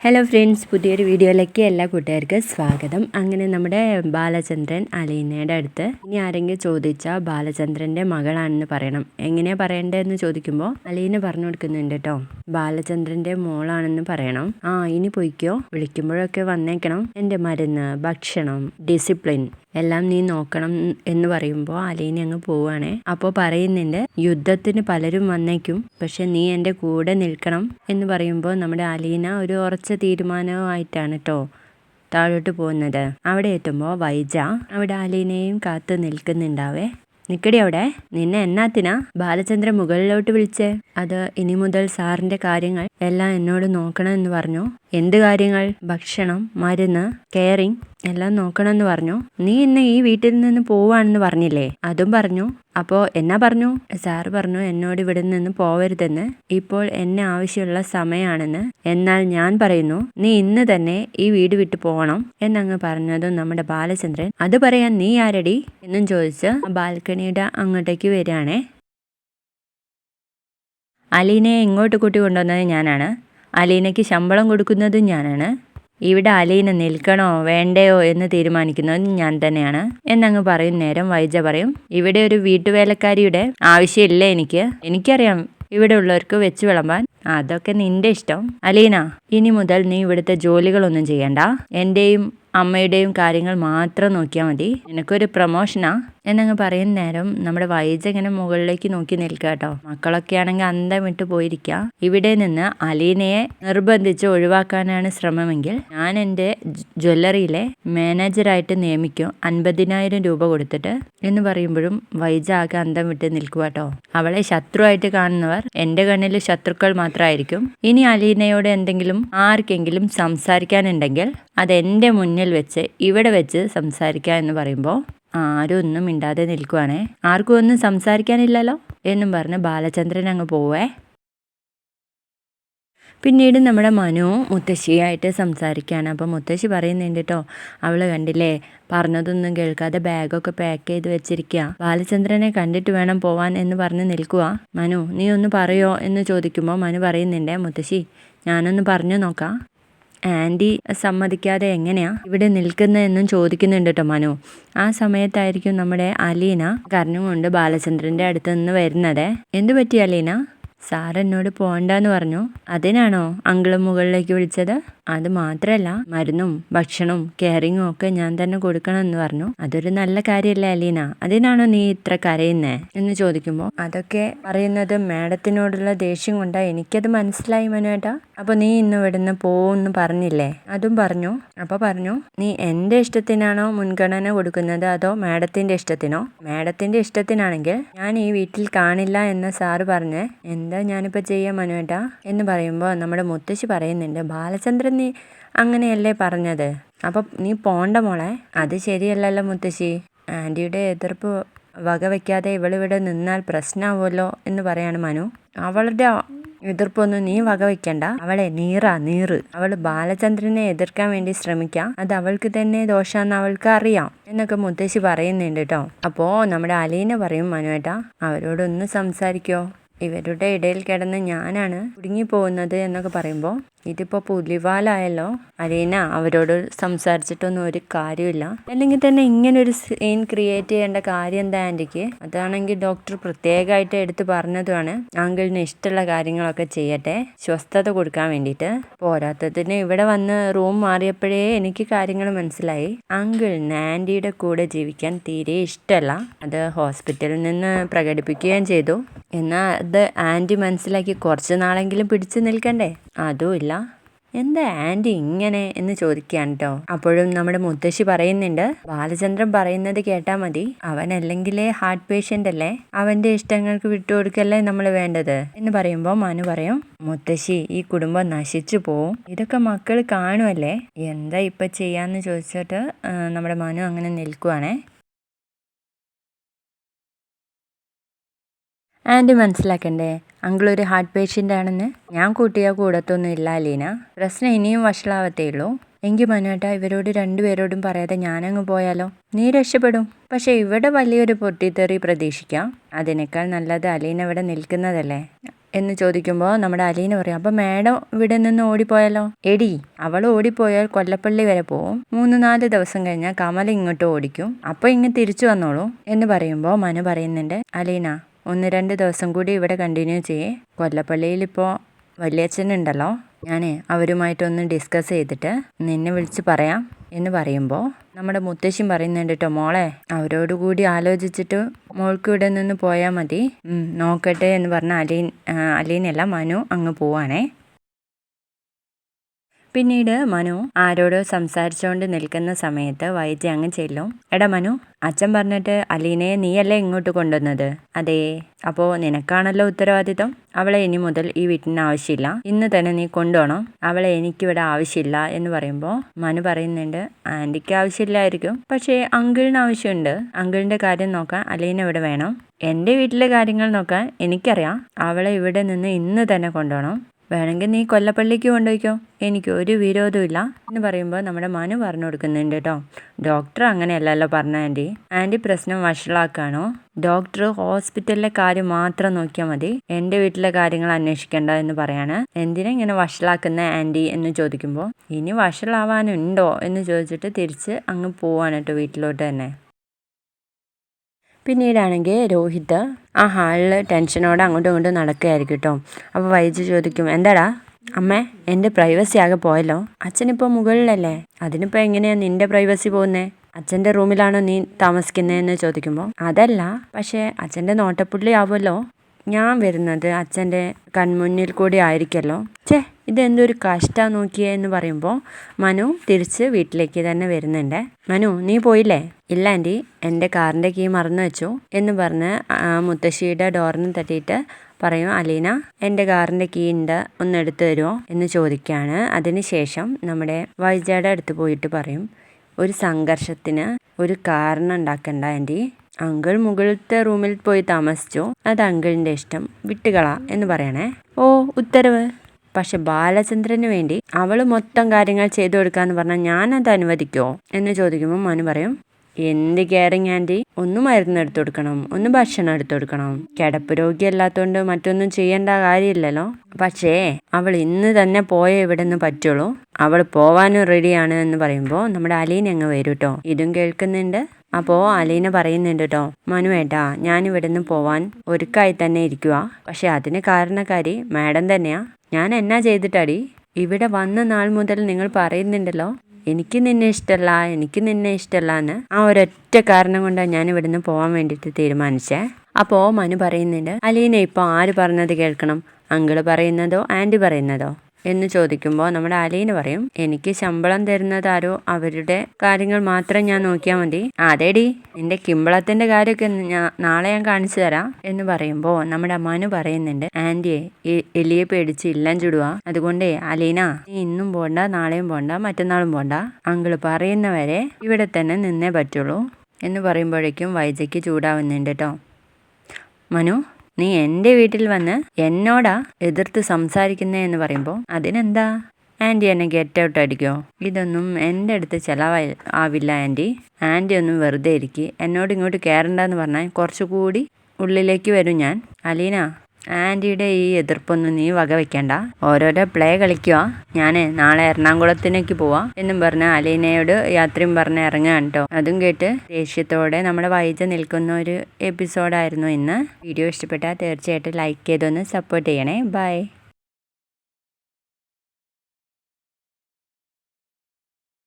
Hello friends പുതിയൊരു വീഡിയോയിലേക്ക് എല്ലാ കൂട്ടുകാർക്കും സ്വാഗതം. അങ്ങനെ നമ്മുടെ ബാലചന്ദ്രൻ അലീനയുടെ അടുത്ത് ഇനി ആരെങ്കിലും ചോദിച്ചാൽ ബാലചന്ദ്രന്റെ മകളാണെന്ന് പറയണം. എങ്ങനെയാണ് പറയണ്ടതെന്ന് ചോദിക്കുമ്പോൾ അലീന പറഞ്ഞു കൊടുക്കുന്നുണ്ട് കേട്ടോ ബാലചന്ദ്രന്റെ മോളാണെന്ന് പറയണം. ആ ഇനി പൊയ്ക്കോ. വിളിക്കുമ്പോഴൊക്കെ വന്നേക്കണം. എന്റെ മരുന്ന് ഭക്ഷണം ഡിസിപ്ലിൻ എല്ലാം നീ നോക്കണം എന്ന് പറയുമ്പോൾ അലീന അങ്ങ് പോവുകയാണേ അപ്പോൾ പറയുന്നുണ്ട് യുദ്ധത്തിന് പലരും വന്നേക്കും പക്ഷെ നീ എന്റെ കൂടെ നിൽക്കണം എന്ന് പറയുമ്പോൾ നമ്മുടെ അലീന ഒരു ഉറച്ച തീരുമാനവുമായിട്ടാണ് കേട്ടോ താഴോട്ട് പോകുന്നത്. അവിടെ എത്തുമ്പോൾ വൈജ അവിടെ അലീനയും കാത്തു നിൽക്കുന്നുണ്ടാവേ. നിക്കടി അവിടെ. നിന്നെ എന്നാത്തിനാ ബാലചന്ദ്രൻ മുകളിലോട്ട് വിളിച്ചേ? അത് ഇനി മുതൽ സാറിന്റെ കാര്യങ്ങൾ എല്ലാം എന്നോട് നോക്കണം എന്ന് പറഞ്ഞു. എന്ത് കാര്യങ്ങൾ? ഭക്ഷണം മരുന്ന് കെയറിങ് എല്ലാം നോക്കണമെന്ന് പറഞ്ഞു. നീ ഇന്ന് ഈ വീട്ടിൽ നിന്ന് പോവാണെന്ന് പറഞ്ഞില്ലേ? അതും പറഞ്ഞു. അപ്പോ എന്നാ പറഞ്ഞു? സാറ് പറഞ്ഞു എന്നോട് ഇവിടെ നിന്ന് പോവരുതെന്ന്. ഇപ്പോൾ എന്നെ ആവശ്യമുള്ള സമയമാണെന്ന് എന്നാൽ ഞാൻ പറയുന്നു നീ ഇന്ന് തന്നെ ഈ വീട് വിട്ടു പോകണം എന്നങ്ങ് പറഞ്ഞതും നമ്മുടെ ബാലചന്ദ്രൻ അത് പറയാൻ നീ ആരടി? എന്നും ചോദിച്ച് ബാൽക്കണിയുടെ അങ്ങോട്ടേക്ക് വരികയാണേ. അലീനയെ ഇങ്ങോട്ട് കൂട്ടി കൊണ്ടുവന്നത് ഞാനാണ്. അലീനയ്ക്ക് ശമ്പളം കൊടുക്കുന്നതും ഞാനാണ്. ഇവിടെ അലീന നിൽക്കണോ വേണ്ടയോ എന്ന് തീരുമാനിക്കുന്നത് ഞാൻ തന്നെയാണ്. എന്നങ്ങ് പറയും നേരം വൈജ പറയും ഇവിടെ ഒരു വീട്ടുവേലക്കാരിയുടെ ആവശ്യമില്ല എനിക്ക്? എനിക്കറിയാം ഇവിടെ ഉള്ളവർക്ക് വെച്ച് വിളമ്പാൻ. അതൊക്കെ നിന്റെ ഇഷ്ടം. അലീന ഇനി മുതൽ നീ ഇവിടുത്തെ ജോലികളൊന്നും ചെയ്യണ്ട. എന്റെയും അമ്മയുടെയും കാര്യങ്ങൾ മാത്രം നോക്കിയാൽ മതി. നിനക്കൊരു പ്രൊമോഷനാ എന്നങ്ങ് പറയുന്ന നേരം നമ്മുടെ വൈജ് ഇങ്ങനെ മുകളിലേക്ക് നോക്കി നിൽക്കുക കേട്ടോ മക്കളൊക്കെ ആണെങ്കിൽ അന്തം വിട്ട് പോയിരിക്കുക ഇവിടെ നിന്ന് അലീനയെ നിർബന്ധിച്ച് ഒഴിവാക്കാനാണ് ശ്രമമെങ്കിൽ ഞാൻ എന്റെ ജ്വല്ലറിയിലെ മാനേജറായിട്ട് നിയമിക്കും. അൻപതിനായിരം രൂപ കൊടുത്തിട്ട് എന്ന് പറയുമ്പോഴും വൈജ ആകെ അന്തം വിട്ട് നിൽക്കുക കേട്ടോ അവളെ ശത്രുവായിട്ട് കാണുന്നവർ എന്റെ കണ്ണിൽ ശത്രുക്കൾ മാത്രമായിരിക്കും ഇനി അലീനയോട് എന്തെങ്കിലും ആർക്കെങ്കിലും സംസാരിക്കാനുണ്ടെങ്കിൽ അത് എന്റെ വെച്ച് ഇവിടെ വെച്ച് സംസാരിക്കുക എന്ന് പറയുമ്പോൾ ആരും ഒന്നും മിണ്ടാതെ നിൽക്കുവാണേ. ആർക്കും ഒന്നും സംസാരിക്കാനില്ലല്ലോ എന്നും പറഞ്ഞ് ബാലചന്ദ്രൻ അങ്ങ് പോവേ. പിന്നീട് നമ്മുടെ മനു മുത്തശ്ശിയായിട്ട് സംസാരിക്കുകയാണ് അപ്പോൾ മുത്തശ്ശി പറയുന്നുണ്ട് കേട്ടോ അവൾ കണ്ടില്ലേ പറഞ്ഞതൊന്നും കേൾക്കാതെ ബാഗൊക്കെ പാക്ക് ചെയ്ത് വെച്ചിരിക്കുക ബാലചന്ദ്രനെ കണ്ടിട്ട് വേണം പോവാൻ എന്ന് പറഞ്ഞ് നിൽക്കുക മനു നീ ഒന്ന് പറയോ? എന്ന് ചോദിക്കുമ്പോൾ മനു പറയുന്നുണ്ടേ മുത്തശ്ശി ഞാനൊന്ന് പറഞ്ഞു നോക്കാം. ആന്റി സമ്മതിക്കാതെ എങ്ങനെയാ ഇവിടെ നിൽക്കുന്നതെന്നും ചോദിക്കുന്നുണ്ട് കേട്ടോ മനു. ആ സമയത്തായിരിക്കും നമ്മുടെ അലീന കരഞ്ഞുകൊണ്ട് ബാലചന്ദ്രന്റെ അടുത്ത് നിന്ന് വരുന്നത്. എന്തു പറ്റി അലീന? സാർ എന്നോട് പോകണ്ടെന്ന് പറഞ്ഞു. അതിനാണോ അങ്കിളും മുകളിലേക്ക് വിളിച്ചത്? അത് മാത്രമല്ല മരുന്നും ഭക്ഷണവും കെയറിങ്ങും ഒക്കെ ഞാൻ തന്നെ കൊടുക്കണം എന്ന് പറഞ്ഞു. അതൊരു നല്ല കാര്യമല്ലേ അലീന? അതിനാണോ നീ ഇത്ര കരയുന്നേ? എന്ന് ചോദിക്കുമ്പോൾ അതൊക്കെ പറയുന്നത് മാഡത്തിനോടുള്ള ദേഷ്യം കൊണ്ടാ. എനിക്കത് മനസ്സിലായി മനുവേട്ടാ. അപ്പൊ നീ ഇന്ന് ഇവിടുന്ന് പോവെന്ന് പറഞ്ഞില്ലേ? അതും പറഞ്ഞു. അപ്പൊ പറഞ്ഞു നീ എന്റെ ഇഷ്ടത്തിനാണോ മുൻഗണന കൊടുക്കുന്നത്? അതോ മാഡത്തിന്റെ ഇഷ്ടത്തിനോ? മാഡത്തിന്റെ ഇഷ്ടത്തിനാണെങ്കിൽ ഞാൻ ഈ വീട്ടിൽ കാണില്ല എന്ന് സാറ് പറഞ്ഞ് എന്താ ഞാനിപ്പോ ചെയ്യാ മനുവേട്ടാ? എന്ന് പറയുമ്പോൾ നമ്മുടെ മുത്തശ്ശി പറയുന്നുണ്ട് ബാലചന്ദ്രൻ നീ അങ്ങനെയല്ലേ പറഞ്ഞത്? അപ്പം നീ പോണ്ട മോളെ. അത് ശരിയല്ലല്ലോ മുത്തശ്ശി. ആന്റിയുടെ എതിർപ്പ് വകവയ്ക്കാതെ ഇവളിവിടെ നിന്നാൽ പ്രശ്നമാവുമല്ലോ എന്ന് പറയാണ് മനു. അവളുടെ എതിർപ്പൊന്നും നീ വകവയ്ക്കണ്ട അവളെ നീറാ നീറ്. അവൾ ബാലചന്ദ്രനെ എതിർക്കാൻ വേണ്ടി ശ്രമിക്കാം. അത് അവൾക്ക് തന്നെ ദോഷാന്ന് അവൾക്ക് അറിയാം എന്നൊക്കെ മുത്തശ്ശി പറയുന്നുണ്ട് കേട്ടോ. അപ്പോൾ നമ്മുടെ അലീന പറയും മനുവേട്ടാ അവരോടൊന്ന് സംസാരിക്കോ. ഇവരുടെ ഇടയിൽ കിടന്ന് ഞാനാണ് കുടുങ്ങിപ്പോകുന്നത് എന്നൊക്കെ പറയുമ്പോൾ ഇതിപ്പോൾ പുലിവാലായല്ലോ? അരീന അവരോട് സംസാരിച്ചിട്ടൊന്നും ഒരു കാര്യമില്ല. അല്ലെങ്കിൽ തന്നെ ഇങ്ങനെ ഒരു സീൻ ക്രിയേറ്റ് ചെയ്യേണ്ട കാര്യം എന്താ ആന്റിക്ക്? അതാണെങ്കിൽ ഡോക്ടർ പ്രത്യേകമായിട്ട് എടുത്തു പറഞ്ഞതുമാണ് ആങ്കിളിന് ഇഷ്ടമുള്ള കാര്യങ്ങളൊക്കെ ചെയ്യട്ടെ സ്വസ്ഥത കൊടുക്കാൻ വേണ്ടിയിട്ട്. പോരാത്തതിന് ഇവിടെ വന്ന് റൂം മാറിയപ്പോഴേ എനിക്ക് കാര്യങ്ങൾ മനസ്സിലായി. അങ്കിളിന് ആന്റിയുടെ കൂടെ ജീവിക്കാൻ തീരെ ഇഷ്ടമല്ല. അത് ഹോസ്പിറ്റലിൽ നിന്ന് പ്രകടിപ്പിക്കുകയും ചെയ്തു. എന്നാൽ അത് ആന്റി മനസ്സിലാക്കി കുറച്ച് നാളെങ്കിലും പിടിച്ചു നിൽക്കണ്ടേ? അതുമില്ല. എന്താ ആന്റി ഇങ്ങനെ എന്ന് ചോദിക്കുകയാണ് കേട്ടോ അപ്പോഴും നമ്മുടെ മുത്തശ്ശി പറയുന്നുണ്ട് ബാലചന്ദ്രൻ പറയുന്നത് കേട്ടാൽ മതി. അവൻ ഹാർട്ട് പേഷ്യന്റ് അല്ലേ? അവന്റെ ഇഷ്ടങ്ങൾക്ക് വിട്ടുകൊടുക്കല്ലേ നമ്മൾ വേണ്ടത്? എന്ന് പറയുമ്പോൾ മനു പറയും മുത്തശ്ശി ഈ കുടുംബം നശിച്ചു പോവും. ഇതൊക്കെ മക്കൾ കാണുമല്ലേ എന്താ ഇപ്പം ചെയ്യാന്ന് ചോദിച്ചിട്ട് നമ്മുടെ മനു അങ്ങനെ നിൽക്കുവാണേ? ആന്റി മനസ്സിലാക്കണ്ടേ? അങ്കിൾ ഒരു ഹാർട്ട് പേഷ്യന്റ് ആണെന്ന്? ഞാൻ കൂട്ടിയ കൂടത്തൊന്നും ഇല്ല അലീന. പ്രശ്നം ഇനിയും വഷളാവത്തേ ഉള്ളൂ. എങ്കിൽ മനുവേട്ടാ ഇവരോട് രണ്ടുപേരോടും പറയാതെ ഞാനങ്ങ് പോയാലോ? നീ രക്ഷപ്പെടും. പക്ഷെ ഇവിടെ വലിയൊരു പൊട്ടിത്തെറി പ്രതീക്ഷിക്കാം. അതിനേക്കാൾ നല്ലത് അലീന ഇവിടെ നിൽക്കുന്നതല്ലേ? എന്ന് ചോദിക്കുമ്പോൾ നമ്മുടെ അലീന പറയും അപ്പം മാഡം ഇവിടെ നിന്ന് ഓടിപ്പോയാലോ? എടി അവൾ ഓടിപ്പോയാൽ കൊല്ലപ്പള്ളി വരെ പോവും. മൂന്ന് നാല് ദിവസം കഴിഞ്ഞാൽ കമൽ ഇങ്ങോട്ട് ഓടിക്കും. അപ്പോൾ ഇങ്ങ് തിരിച്ചു വന്നോളൂ. എന്ന് പറയുമ്പോൾ മനു പറയുന്നുണ്ട് അലീന ഒന്ന് രണ്ട് ദിവസം കൂടി ഇവിടെ കണ്ടിന്യൂ ചെയ്യേ. കൊല്ലപ്പള്ളിയിൽ ഇപ്പോൾ വലിയച്ഛനുണ്ടല്ലോ. ഞാൻ അവരുമായിട്ടൊന്ന് ഡിസ്കസ് ചെയ്തിട്ട് നിന്നെ വിളിച്ച് പറയാം എന്ന് പറയുമ്പോൾ നമ്മുടെ മുത്തശ്ശി പറയുന്നുണ്ട് കേട്ടോ മോളെ അവരോട് കൂടി ആലോചിച്ചിട്ട് മോൾക്ക് ഇവിടെ നിന്ന് പോയാൽ മതി. നോക്കട്ടെ എന്ന് പറഞ്ഞ അലീൻ അലീനല്ല മനു അങ്ങ് പോവാണേ. പിന്നീട് മനു ആരോടോ സംസാരിച്ചുകൊണ്ട് നിൽക്കുന്ന സമയത്ത് വൈദ്യ അങ്ങ് ചെല്ലും. എടാ മനു അച്ഛൻ പറഞ്ഞിട്ട് അലീനയെ നീയല്ലേ ഇങ്ങോട്ട് കൊണ്ടുവന്നത്? അതെ അപ്പോ നിനക്കാണല്ലോ ഉത്തരവാദിത്തം? അവളെ ഇനി മുതൽ ഈ വീട്ടിന് ആവശ്യമില്ല. ഇന്ന് തന്നെ നീ കൊണ്ടുപോകണം അവളെ എനിക്കിവിടെ ആവശ്യമില്ല എന്ന് പറയുമ്പോൾ മനു പറയുന്നുണ്ട് ആന്റിക്ക് ആവശ്യമില്ലായിരിക്കും. പക്ഷേ അങ്കിളിന് ആവശ്യമുണ്ട്. അങ്കിളിന്റെ കാര്യം നോക്കാൻ അലീന ഇവിടെ വേണം. എന്റെ വീട്ടിലെ കാര്യങ്ങൾ നോക്കാൻ എനിക്കറിയാം. അവളെ ഇവിടെ നിന്ന് ഇന്ന് തന്നെ കൊണ്ടുപോകണം വേണമെങ്കിൽ നീ കൊല്ലപ്പള്ളിക്ക് കൊണ്ടുപോയിക്കോ. എനിക്ക് ഒരു വിരോധവും ഇല്ല എന്ന് പറയുമ്പോൾ നമ്മുടെ മനു പറഞ്ഞു കൊടുക്കുന്നുണ്ട് കേട്ടോ. ഡോക്ടർ അങ്ങനെയല്ലല്ലോ പറഞ്ഞ ആന്റി. ആന്റി പ്രശ്നം വഷളാക്കാണോ? ഡോക്ടർ ഹോസ്പിറ്റലിലെ കാര്യം മാത്രം നോക്കിയാൽ മതി. എന്റെ വീട്ടിലെ കാര്യങ്ങൾ അന്വേഷിക്കേണ്ട എന്ന് പറയാണ്. എന്തിനാ ഇങ്ങനെ വഷളാക്കുന്ന ആന്റി എന്ന് ചോദിക്കുമ്പോൾ ഇനി വഷളാവാനുണ്ടോ എന്ന് ചോദിച്ചിട്ട് തിരിച്ച് അങ്ങ് പോവാണ് കേട്ടോ വീട്ടിലോട്ട് തന്നെ. പിന്നീടാണെങ്കിൽ രോഹിത് ആ ഹാളിൽ ടെൻഷനോടെ അങ്ങോട്ടും ഇങ്ങോട്ടും നടക്കുകയായിരിക്കും കേട്ടോ അപ്പോൾ വൈദ്യു ചോദിക്കും എന്താടാ? അമ്മേ എന്റെ പ്രൈവസി ആകെ പോയല്ലോ? അച്ഛനിപ്പോൾ മുകളിലല്ലേ? അതിനിപ്പോൾ എങ്ങനെയാണ് നിന്റെ പ്രൈവസി പോകുന്നേ? അച്ഛന്റെ റൂമിലാണോ നീ താമസിക്കുന്നതെന്ന് ചോദിക്കുമ്പോൾ അതല്ല പക്ഷേ അച്ഛന്റെ നോട്ടപ്പുള്ളി ആവുമല്ലോ ഞാൻ വരുന്നത് അച്ഛന്റെ കൺമുന്നിൽ കൂടി ആയിരിക്കല്ലോ. ഛേ ഇതെന്തൊരു കഷ്ടമാണ് നോക്കിയേ എന്ന് പറയുമ്പോൾ മനു തിരിച്ച് വീട്ടിലേക്ക് തന്നെ വരുന്നുണ്ട്. മനു നീ പോയില്ലേ? ഇല്ല ആന്റി എന്റെ കാറിന്റെ കീ മറന്നു വെച്ചു എന്ന് പറഞ്ഞ് മുത്തശ്ശിയുടെ ഡോറിന് തട്ടിയിട്ട് പറയും അലീന എന്റെ കാറിന്റെ കീ ഉണ്ട് ഒന്ന് എടുത്തു തരുമോ എന്ന് ചോദിക്കുകയാണ് അതിനുശേഷം നമ്മുടെ വൈജയുടെ അടുത്ത് പോയിട്ട് പറയും ഒരു സംഘർഷത്തിന് ഒരു കാരണം ഉണ്ടാക്കണ്ട ആന്റി അങ്കിൾ മുകളിലത്തെ റൂമിൽ പോയി താമസിച്ചു. അത് അങ്കിളിന്റെ ഇഷ്ടം. വിട്ടുകള എന്ന് പറയണേ. ഓ ഉത്തരവ്. പക്ഷെ ബാലചന്ദ്രന് വേണ്ടി അവൾ മൊത്തം കാര്യങ്ങൾ ചെയ്തു കൊടുക്കാന്ന് പറഞ്ഞാൽ അത് അനുവദിക്കോ? എന്ന് ചോദിക്കുമ്പോൾ മനു പറയും എന്ത് കെയറിങ് ആന്റി? ഒന്ന് മരുന്ന് എടുത്തു കൊടുക്കണം ഒന്ന് ഭക്ഷണം എടുത്തു കൊടുക്കണം. കിടപ്പ് രോഗിയല്ലാത്തതുകൊണ്ട് മറ്റൊന്നും ചെയ്യേണ്ട കാര്യമില്ലല്ലോ. പക്ഷേ അവൾ ഇന്ന് തന്നെ പോയേ ഇവിടെ നിന്ന് പറ്റുള്ളൂ. അവൾ പോവാനും റെഡിയാണ് എന്ന് പറയുമ്പോൾ നമ്മുടെ അലീന അങ്ങ് വരും കേട്ടോ ഇതും കേൾക്കുന്നുണ്ട്. അപ്പോൾ അലീന പറയുന്നുണ്ട് കേട്ടോ മനുവേട്ടാ ഞാൻ ഇവിടെ നിന്ന് പോവാൻ ഒരുക്കായി തന്നെ ഇരിക്കുക പക്ഷെ അതിന് കാരണക്കാരി മാഡം തന്നെയാ. ഞാൻ എന്നാ ചെയ്തിട്ടാടി? ഇവിടെ വന്ന നാൾ മുതൽ നിങ്ങൾ പറയുന്നുണ്ടല്ലോ എനിക്ക് നിന്നെ ഇഷ്ടമല്ല എനിക്ക് നിന്നെ ഇഷ്ടമല്ല എന്ന്. ആ ഒരൊറ്റ കാരണം കൊണ്ടാണ് ഞാൻ ഇവിടുന്ന് പോകാൻ വേണ്ടിയിട്ട് തീരുമാനിച്ചേ. അപ്പോൾ മനു പറയുന്നുണ്ട് അലീന ഇപ്പോൾ ആര് പറഞ്ഞത് കേൾക്കണം? അങ്കിൾ പറയുന്നതോ ആന്റി പറയുന്നതോ? എന്ന് ചോദിക്കുമ്പോൾ നമ്മുടെ അലീന പറയും എനിക്ക് ശമ്പളം തരുന്നത് ആരോ അവരുടെ കാര്യങ്ങൾ മാത്രം ഞാൻ നോക്കിയാൽ മതി. അതേടി നിന്റെ കിമ്പളത്തിന്റെ കാര്യമൊക്കെ നാളെ ഞാൻ കാണിച്ചു തരാം. എന്ന് പറയുമ്പോൾ നമ്മുടെ മനു പറയുന്നുണ്ട് ആന്റിയെ എലിയെ പേടിച്ച് ഇല്ലം ചുടുക. അതുകൊണ്ടേ അലീന നീ ഇന്നും പോണ്ട നാളെയും പോണ്ട മറ്റന്നാളും പോണ്ട. അങ്കിൾ പറയുന്നവരെ ഇവിടെ തന്നെ നിന്നേ പറ്റുള്ളൂ. എന്ന് പറയുമ്പോഴേക്കും വൈജയ്ക്ക് ചൂടാവുന്നുണ്ട് കേട്ടോ മനു നീ എന്റെ വീട്ടിൽ വന്ന് എന്നോടാ എതിർത്ത് സംസാരിക്കുന്നേ എന്ന് പറയുമ്പോൾ അതിനെന്താ? ആന്റി എന്നെ ഗെറ്റ് ഔട്ട് അടിക്കോ? ഇതൊന്നും എന്റെ അടുത്ത് ചിലവായി ആവില്ല ആന്റി ആന്റി ഒന്നും വെറുതെ ഇരിക്കി. എന്നോട് ഇങ്ങോട്ട് കയറണ്ടെന്ന് പറഞ്ഞാൽ കുറച്ചുകൂടി ഉള്ളിലേക്ക് വരും ഞാൻ. അലീന ആന്റിയുടെ ഈ എതിർപ്പൊന്നും നീ വക വെക്കണ്ട. ഓരോരോ പ്ലേ കളിക്കുക ഞാൻ നാളെ എറണാകുളത്തിനേക്ക് പോവാം. എന്നും പറഞ്ഞ് അലീനയോട് യാത്രയും പറഞ്ഞ് ഇറങ്ങുകയാണ് കേട്ടോ അതും കേട്ട് ദേഷ്യത്തോടെ നമ്മുടെ വൈജ നിൽക്കുന്ന ഒരു എപ്പിസോഡായിരുന്നു ഇന്ന്. വീഡിയോ ഇഷ്ടപ്പെട്ടാൽ തീർച്ചയായിട്ടും ലൈക്ക് ചെയ്തൊന്ന് സപ്പോർട്ട് ചെയ്യണേ. ബൈ